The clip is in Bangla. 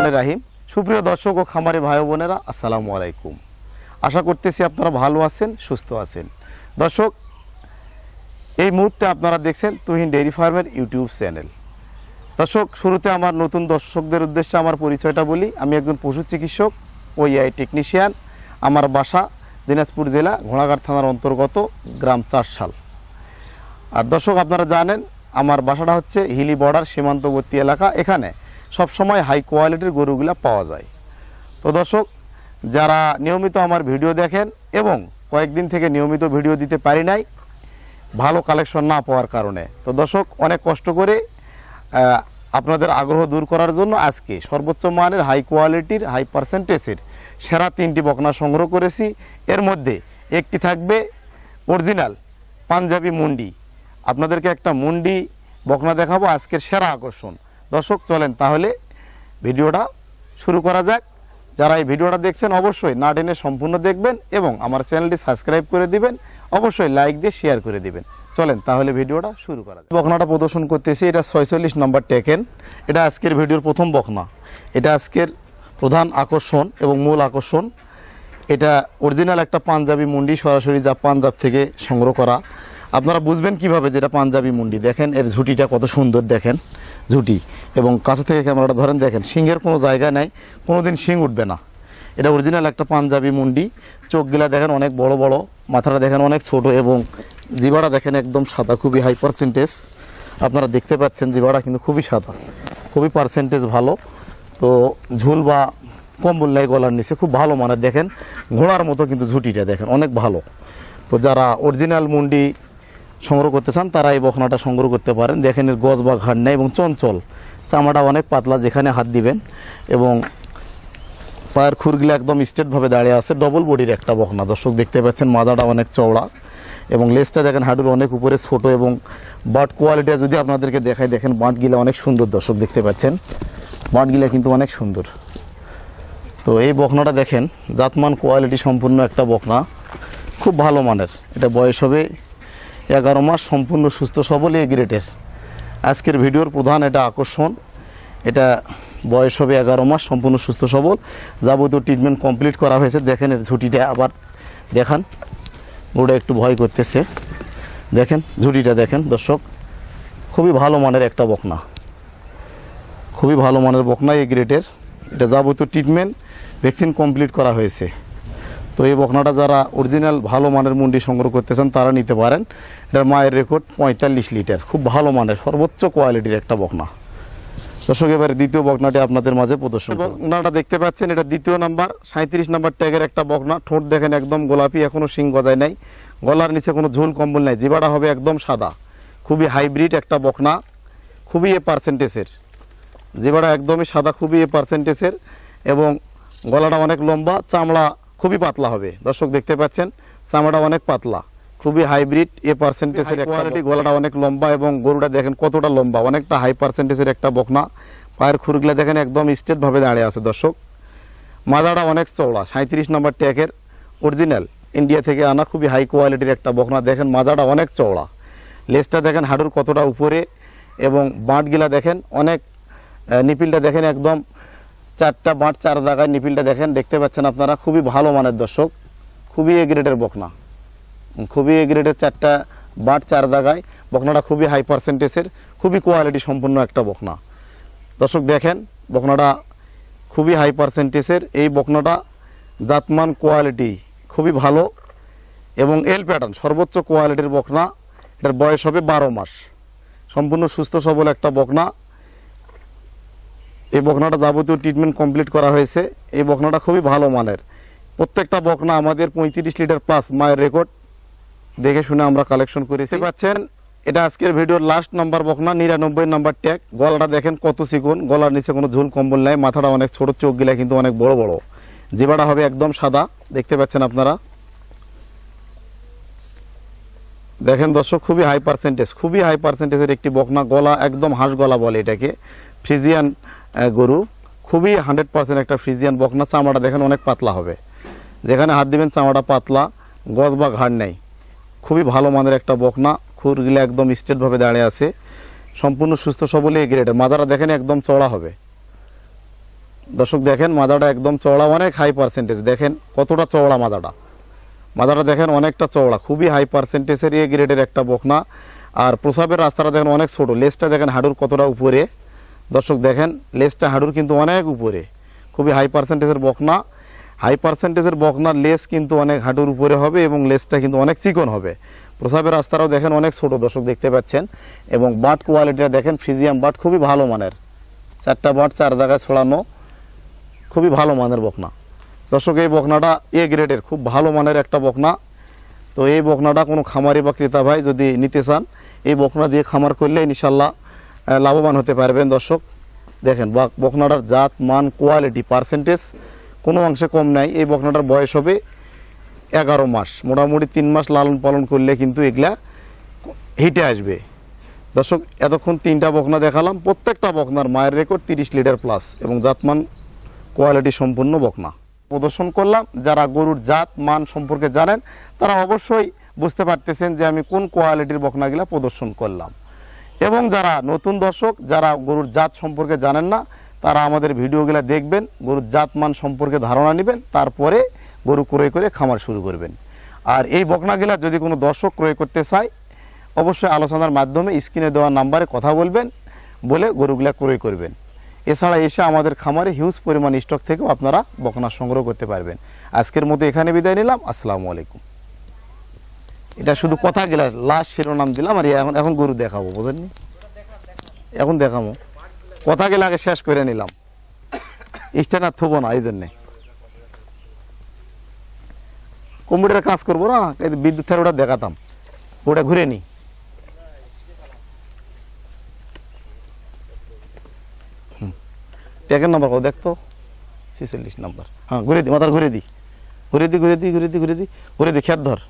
রহমান রাহিম। সুপ্রিয় দর্শক ও খামারি ভাই বোনেরা, আসসালামু আলাইকুম। আশা করতেছি আপনারা ভালো আছেন, সুস্থ আছেন। দর্শক, এই মুহূর্তে আপনারা দেখছেন তুহিন ডেইরি ফার্মের ইউটিউব চ্যানেল। দর্শক, শুরুতে আমার নতুন দর্শকদের উদ্দেশ্যে আমার পরিচয়টা বলি। আমি একজন পশু চিকিৎসক ও ইআই টেকনিশিয়ান। আমার বাসা দিনাজপুর জেলা, ঘোড়াঘাট থানার অন্তর্গত গ্রাম চারশাল। আর দর্শক, আপনারা জানেন, আমার বাসাটা হচ্ছে হিলি বর্ডার সীমান্তবর্তী এলাকা। এখানে সবসময় হাই কোয়ালিটির গরুগুলা পাওয়া যায়। তো দর্শক, যারা নিয়মিত আমার ভিডিও দেখেন এবং কয়েকদিন থেকে নিয়মিত ভিডিও দিতে পারি নাই, ভালো কালেকশন না পাওয়ার কারণে। তো দর্শক, অনেক কষ্ট করে আপনাদের আগ্রহ দূর করার জন্য আজকে সর্বোচ্চ মানের হাই কোয়ালিটির হাই পার্সেন্টেজের সেরা তিনটি বকনা সংগ্রহ করেছি। এর মধ্যে একটি থাকবে অরিজিনাল পাঞ্জাবি মুন্ডি। আপনাদেরকে একটা মুন্ডি বকনা দেখাবো, আজকের সেরা আকর্ষণ। দর্শক, চলেন তাহলে ভিডিওটা শুরু করা যাক। যারা এই ভিডিওটা দেখছেন, অবশ্যই না টেনে সম্পূর্ণ দেখবেন এবং আমার চ্যানেলটি সাবস্ক্রাইব করে দিবেন। অবশ্যই লাইক দিয়ে শেয়ার করে দিবেন। চলেন তাহলে ভিডিওটা শুরু করা যাক। বকনাটা প্রদর্শন করতেছি, এটা ছয়চল্লিশ নম্বর টেকেন। এটা আজকের ভিডিওর প্রথম বখনা। এটা আজকের প্রধান আকর্ষণ এবং মূল আকর্ষণ। এটা অরিজিনাল একটা পাঞ্জাবি মুন্ডি, সরাসরি যা পাঞ্জাব থেকে সংগ্রহ করা। আপনারা বুঝবেন কীভাবে যেটা পাঞ্জাবি মুন্ডি। দেখেন, এর ঝুটিটা কত সুন্দর দেখেন, ঝুটি। এবং কাছে থেকে ক্যামেরাটা ধরেন, দেখেন শিংয়ের কোনো জায়গা নাই কোনো দিন শিং উঠবে না। এটা অরিজিনাল একটা পাঞ্জাবি মুন্ডি। চোখগুলা দেখেন অনেক বড় বড়, মাথাটা দেখেন অনেক ছোট এবং জিবাটা দেখেন একদম সাদা, খুবই হাই পার্সেন্টেজ আপনারা দেখতে পাচ্ছেন জিবাটা কিন্তু খুবই সাদা, খুবই পার্সেন্টেজ ভালো। তো ঝুল বা কম্বল নাই গলার নিচে, খুব ভালো মানের। দেখেন, ঘোড়ার মতো কিন্তু ঝুটিটা দেখেন, অনেক ভালো। তো যারা অরিজিনাল মুন্ডি সংগ্রহ করতে চান, তারা এই বখনাটা সংগ্রহ করতে পারেন। দেখেন এর গজ বা ঘাড় নেই এবং চঞ্চল। চামড়া অনেক পাতলা, যেখানে হাত দিবেন। এবং পায়ের খুরগুলো একদম স্ট্রেটভাবে দাঁড়িয়ে আছে ডবল বডির একটা বখনা। দর্শক দেখতে পাচ্ছেন, মাজাটা অনেক চওড়া। এবং লেজটা দেখেন হাডুর অনেক উপরে ছোট এবং বাট কোয়ালিটি যদি আপনাদেরকে দেখাই, দেখেন বাঁটগুলা অনেক সুন্দর। দর্শক দেখতে পাচ্ছেন বাঁটগুলা কিন্তু অনেক সুন্দর। তো এই বকনাটা দেখেন, জাতমান কোয়ালিটি সম্পূর্ণ একটা বকনা খুব ভালো মানের। এটা বয়স হবে এগারো মাস সম্পূর্ণ সুস্থ সবল এ গ্রেটের আজকের ভিডিওর প্রধান এটা আকর্ষণ। এটা বয়স হবে এগারো মাস, সম্পূর্ণ সুস্থ সবল। যাবতীয় ট্রিটমেন্ট কমপ্লিট করা হয়েছে। দেখেন এর ঝুঁটিটা আবার দেখান। ওটা একটু ভয় করতেছে। দেখেন, ঝুঁটিটা দেখেন দর্শক। খুবই ভালো মানের একটা বকনা। খুবই ভালো মানের বকনা এই গ্রেটের এটা যাবতীয় ট্রিটমেন্ট ভ্যাকসিন কমপ্লিট করা হয়েছে। তো এই বকনাটা যারা অরিজিনাল ভালো মানের মুন্ডি সংগ্রহ করতে চান তারা নিতে পারেন। এটার মায়ের রেকর্ড পঁয়তাল্লিশ লিটার খুব ভালো মানের, সর্বোচ্চ কোয়ালিটির একটা বকনা। দর্শক, এবারে দ্বিতীয় বকনাটি আপনাদের মাঝে প্রদর্শন। বকনাটা দেখতে পাচ্ছেন, এটা দ্বিতীয় নাম্বার সাঁত্রিশ নাম্বার ট্যাগের একটা বকনা। ঠোঁট দেখেন একদম গোলাপি এখনও শিং গজায় নাই। গলার নিচে কোনো ঝোল কম্বল নাই, জিবাটা হবে একদম সাদা। খুবই হাইব্রিড একটা বকনা, খুবই এ পার্সেন্টেজের জিবাটা একদমই সাদা, খুবই এ পার্সেন্টেজের এবং গলাটা অনেক লম্বা, চামড়া খুবই পাতলা হবে। দর্শক দেখতে পাচ্ছেন চামড়াটা অনেক পাতলা। খুবই হাইব্রিড এ পার্সেন্টেজের কোয়ালিটি গলাটা অনেক লম্বা এবং গরুটা দেখেন কতটা লম্বা অনেকটা হাই পার্সেন্টেজের একটা বকনা। পায়ের খুরগুলা দেখেন একদম স্ট্রেট ভাবে দাঁড়িয়ে আছে দর্শক। মাদাটা অনেক চওড়া সাঁত্রিশ নম্বর ট্যাকের অরিজিনাল ইন্ডিয়া থেকে আনা খুবই হাই কোয়ালিটির একটা বকনা। দেখেন মাজাটা অনেক চওড়া। লেজটা দেখেন হাডুর কতটা উপরে এবং বাঁটগুলা দেখেন অনেক নিপিলটা দেখেন একদম চারটা বাঁট চার জায়গায় নিপিলটা দেখেন, দেখতে পাচ্ছেন আপনারা, খুবই ভালো মানের দর্শক, খুবই এ গ্রেডের বকনা। খুবই এ গ্রেডের চারটা বাঁট চার জায়গায়, বকনাটা খুবই হাই পার্সেন্টেজের খুবই কোয়ালিটি সম্পূর্ণ একটা বকনা। দর্শক দেখেন, বকনাটা খুবই হাই পার্সেন্টেজের এই বকনাটা জাতমান কোয়ালিটি খুবই ভালো, এবং এল প্যাটার্ন সর্বোচ্চ কোয়ালিটির বকনা, এটার বয়স হবে বারো মাস। সম্পূর্ণ সুস্থ সবল একটা বকনা এই বকনাটা যাবতীয় ট্রিটমেন্ট কমপ্লিট করা হয়েছে। এই বকনাটা খুবই ভালো মানের। প্রত্যেকটা বকনা আমাদের পঁয়ত্রিশ লিটার প্লাস মায়ের রেকর্ড দেখে শুনে আমরা কালেকশন করেছি। পাচ্ছেন, এটা আজকের ভিডিওর লাস্ট নাম্বার বকনা, নিরানব্বই নাম্বার ট্যাগ গলাটা দেখেন কত চিকন গলার নিচে কোনো ঝুল কম্বল নাই, মাথাটা অনেক ছোট, চোখ গিলা কিন্তু অনেক বড় বড়। জিবাটা হবে একদম সাদা। দেখতে পাচ্ছেন আপনারা। দেখেন দর্শক, খুবই হাই পার্সেন্টেজ খুবই হাই পার্সেন্টেজের একটি বকনা। গলা একদম হাঁস গলা বলে এটাকে। ফ্রিজিয়ান গরু, খুবই হান্ড্রেড পার্সেন্ট একটা ফ্রিজিয়ান বকনা। চামড়াটা দেখেন অনেক পাতলা হবে। যেখানে হাত দিবেন চামড়া পাতলা, গজ বা ঘাড় নেই। খুবই ভালো মানের একটা বকনা, খুরগুলো একদম স্ট্রেটভাবে দাঁড়িয়ে আছে। সম্পূর্ণ সুস্থ সবলে গ্রেডের মাজারা দেখেন একদম চড়া হবে। দর্শক দেখেন মাদাটা একদম চওড়া, অনেক হাই পার্সেন্টেজ দেখেন কতটা চওড়া মাদাটা মাদাটা দেখেন অনেকটা চওড়া, খুবই হাই পার্সেন্টেজের এ গ্রেডের একটা বকনা। আর প্রসাবের রাস্তাটা দেখেন অনেক ছোট। লেজটা দেখেন হাডুর কতটা উপরে। দর্শক দেখেন, লেজটা হাডুর কিন্তু অনেক উপরে। খুবই হাই পার্সেন্টেজের বকনা। হাই পার্সেন্টেজের বকনার লেস কিন্তু অনেক হাঁটুর উপরে হবে এবং লেসটা কিন্তু অনেক চিকন হবে। প্রসাবের রাস্তাটাও দেখেন অনেক ছোট, দর্শক দেখতে পাচ্ছেন। এবং বাট কোয়ালিটিটা দেখেন ফিজিয়াম বাট খুবই ভালো মানের। চারটা বাট চার জায়গায় ছড়ানো, খুবই ভালো মানের বকনা। দর্শক, এই বকনাটা এ গ্রেডের খুব ভালো মানের একটা বকনা। তো এই বকনাটা কোনো খামারি বা ক্রেতা ভাই যদি নিতে চান, এই বকনা দিয়ে খামার করলে ইনশাল্লাহ লাভবান হতে পারবেন, দর্শক। দেখেন বকনাটার জাত, মান কোয়ালিটি পার্সেন্টেজ কোনো অংশে কম নাই। এই বকনাটার বয়স হবে এগারো মাস। মোটামুটি তিন মাস লালন পালন করলে কিন্তু এগুলা হিটে আসবে। দর্শক, এতক্ষণ তিনটা বকনা দেখালাম। প্রত্যেকটা বকনার মায়ের রেকর্ড তিরিশ লিটার প্লাস এবং জাতমান কোয়ালিটি সম্পূর্ণ বকনা। প্রদর্শন করলাম। যারা গরুর জাত, মান সম্পর্কে জানেন, তারা অবশ্যই বুঝতে পারতেছেন যে আমি কোন কোয়ালিটির বকনাগুলা প্রদর্শন করলাম। এবং যারা নতুন দর্শক, যারা গরুর জাত সম্পর্কে জানেন না, তারা আমাদের ভিডিওগুলো দেখবেন, গরুর জাত মান সম্পর্কে ধারণা নেবেন, তারপরে গরু ক্রয় করে খামার শুরু করবেন। আর এই বকনাগুলা যদি কোনো দর্শক ক্রয় করতে চায়, অবশ্যই আলোচনার মাধ্যমে স্ক্রিনে দেওয়া নাম্বারে কথা বলবেন, বলে গরুগুলা ক্রয় করবেন। এছাড়া এসে আমাদের খামারে হিউজ পরিমাণ স্টক থেকেও আপনারা বকনা সংগ্রহ করতে পারবেন। আজকের মতো এখানে বিদায় নিলাম। আসসালামু আলাইকুম। এটা শুধু কথা গেলা লাস্ট শিরোনাম দিলাম আর এখন এখন গরু দেখাবো, বুঝেননি? এখন দেখাবো। কথা গেলে আগে শেষ করে নিলাম। স্ট্যান্ড আর থবো না, এই জন্যে। কম্পিউটারে কাজ করব না বিদ্যুৎ থেকে ওটা দেখাতাম। ওটা ঘুরে নি। ট্যাগের নাম্বার কত দেখতো ছিচল্লিশ নাম্বার। হ্যাঁ ঘুরে দি, মাথার ঘুরে দি। ঘুরে দি ঘুরে দি ঘুরে দি ঘুরে দি ঘুরে দি খেত ধর।